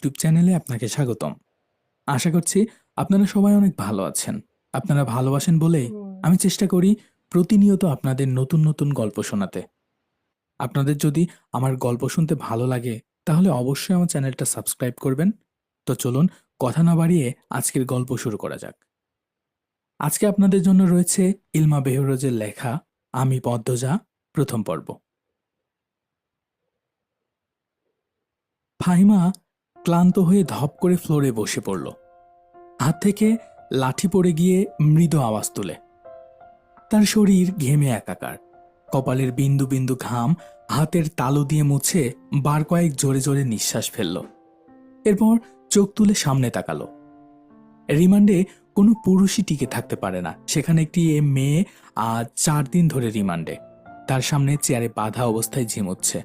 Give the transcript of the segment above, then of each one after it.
YouTube চ্যানেলে আপনাকে স্বাগতম। আশা করছি আপনারা সবাই অনেক ভালো আছেন। আপনারা ভালোবাসেন বলে আমি চেষ্টা করি প্রতিনিয়ত আপনাদের নতুন নতুন গল্প শোনাতে। আপনাদের যদি আমার গল্প শুনতে ভালো লাগে তাহলে অবশ্যই আমার চ্যানেলটা সাবস্ক্রাইব করবেন। তো চলুন কথা না বাড়িয়ে আজকের গল্প শুরু করা যাক। আজকে আপনাদের জন্য রয়েছে ইলমা বেহরোজের লেখা আমি পদ্মজা প্রথম পর্ব। ফাহিমা ক্লান্ত হয়ে ধপ করে ফ্লোরে বসে পড়ল। হাত থেকে লাঠি পড়ে গিয়ে মৃদু আওয়াজ তোলে। তার শরীর ঘেমে একাকার। কপালের বিন্দু বিন্দু ঘাম হাতের তালু দিয়ে মুছে বার কয়েক জোরে জোরে নিঃশ্বাস ফেলল। এরপর চোখ তুলে সামনে তাকালো। রিমান্ডে কোনো পুরুষই টিকে থাকতে পারে না। সেখানে একটি মেয়ে আজ চার দিন ধরে রিমান্ডে। তার সামনে চেয়ারে বাধা অবস্থায় ঝিমুচ্ছে।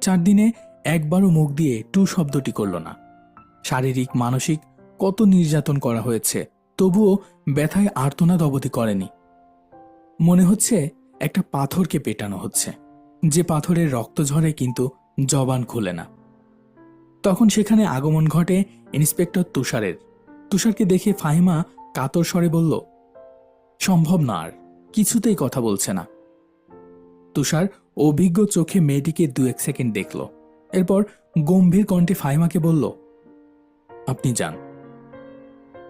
চার দিনে একবারও মুখ দিয়ে টু শব্দটি করল না। শারীরিক, মানসিক কত নির্যাতন করা হয়েছে, তবুও ব্যথায় আর্তনাদ অবধি করেনি। মনে হচ্ছে একটা পাথরকে পেটানো হচ্ছে। যে পাথরের রক্ত ঝরে কিন্তু জবান খুলে না। তখন সেখানে আগমন ঘটে ইন্সপেক্টর তুষারের। তুষারকে দেখে ফাহিমা কাতর স্বরে বলল, সম্ভব না আর, কিছুতেই কথা বলছে না। তুষার অভিজ্ঞ চোখে মেয়েটিকে দু এক সেকেন্ড দেখল। এরপর গম্ভীর কণ্ঠে ফাইমাকে বলল, আপনি যান।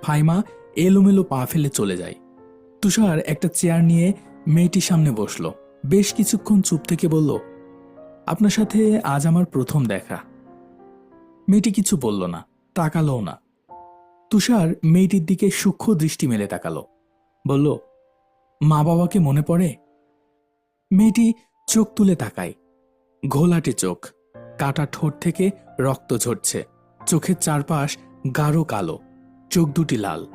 ফাইমা এলোমেলো পা ফেলে চলে যায়। তুষার একটা চেয়ার নিয়ে মেয়েটির সামনে বসল। বেশ কিছুক্ষণ চুপ থেকে বলল, আপনার সাথে আজ আমার প্রথম দেখা। মেয়েটি কিছু বলল না, তাকালোও না। তুষার মেয়েটির দিকে সূক্ষ্ম দৃষ্টি মেলে তাকালো। বলল মা বাবাকে মনে পড়ে? মেয়েটি চোখ তুলে তাকায়। ঘোলাটে চোখ। কাটা ঠোঁট থেকে রক্ত ঝরছে। চোখের চারপাশ গাঢ় কালো, চোখ দুটি লাল।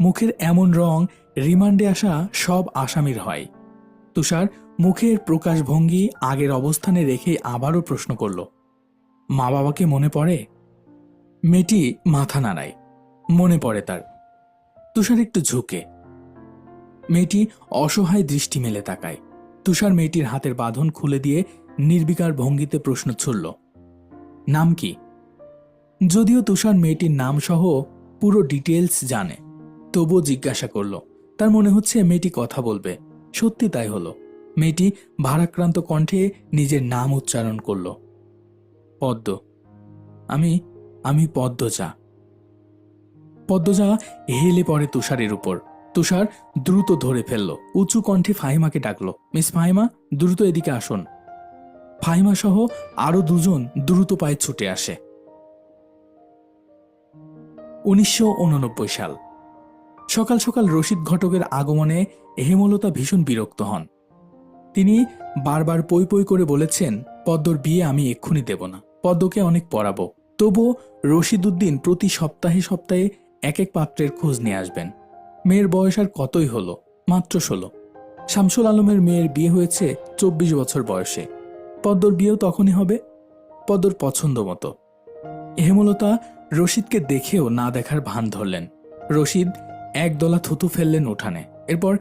মুখের এমন রং রিমান্ডে আসা সব আসামির হয়। তুষার মুখের প্রকাশভঙ্গি আগের অবস্থানে রেখে আবারও প্রশ্ন করল মা বাবাকে মনে পড়ে? মেয়েটি মাথা নাড়ায়, মনে পড়ে তার। তুষার একটু ঝুঁকে। মেয়েটি অসহায় দৃষ্টি মেলে তাকায়। তুষার মেয়েটির হাতের বাঁধন খুলে দিয়ে নির্বিকার ভঙ্গিতে প্রশ্ন ছুড়ল, নাম কি? যদিও তুষার মেয়েটির নাম সহ পুরো ডিটেলস জানে, তবুও জিজ্ঞাসা করল, তার মনে হচ্ছে মেয়েটি কথা বলবে। সত্যি তাই হলো। মেয়েটি ভারাক্রান্ত কণ্ঠে নিজের নাম উচ্চারণ করল, পদ্ম। আমি আমি পদ্মজা। পদ্মজা হেলে পড়ে তুষারের উপর। তুষার দ্রুত ধরে ফেলল, উঁচু কণ্ঠে ফাহিমাকে ডাকলো, মিস ফাহিমা, দ্রুত এদিকে আসুন। ফাহিমা সহ আরও দুজন দ্রুত পায়ে ছুটে আসে। উনিশশো উননব্বই সাল। সকাল সকাল রশিদ ঘটকের আগমনে হেমলতা ভীষণ বিরক্ত হন। তিনি বারবার পই পই করে বলেছেন, পদ্মর বিয়ে আমি এক্ষুনি দেব না, পদ্মকে অনেক পড়াবো। তবু রশিদ উদ্দিন প্রতি সপ্তাহে সপ্তাহে এক এক পাত্রের খোঁজ নিয়ে আসবেন। মেয়ের বয়স আর কতই হলো? মাত্র ষোলো। শামসুল আলমের মেয়ের বিয়ে হয়েছে চব্বিশ বছর বয়সে। পদ্মর বিয়েও তখনই হবে, পদ্মর পছন্দ মতো। হেমলতা রশিদকে দেখেও না দেখার ভান ধরলেন। রশিদ একদলা থুতু ফেললেন উঠানে। এরপর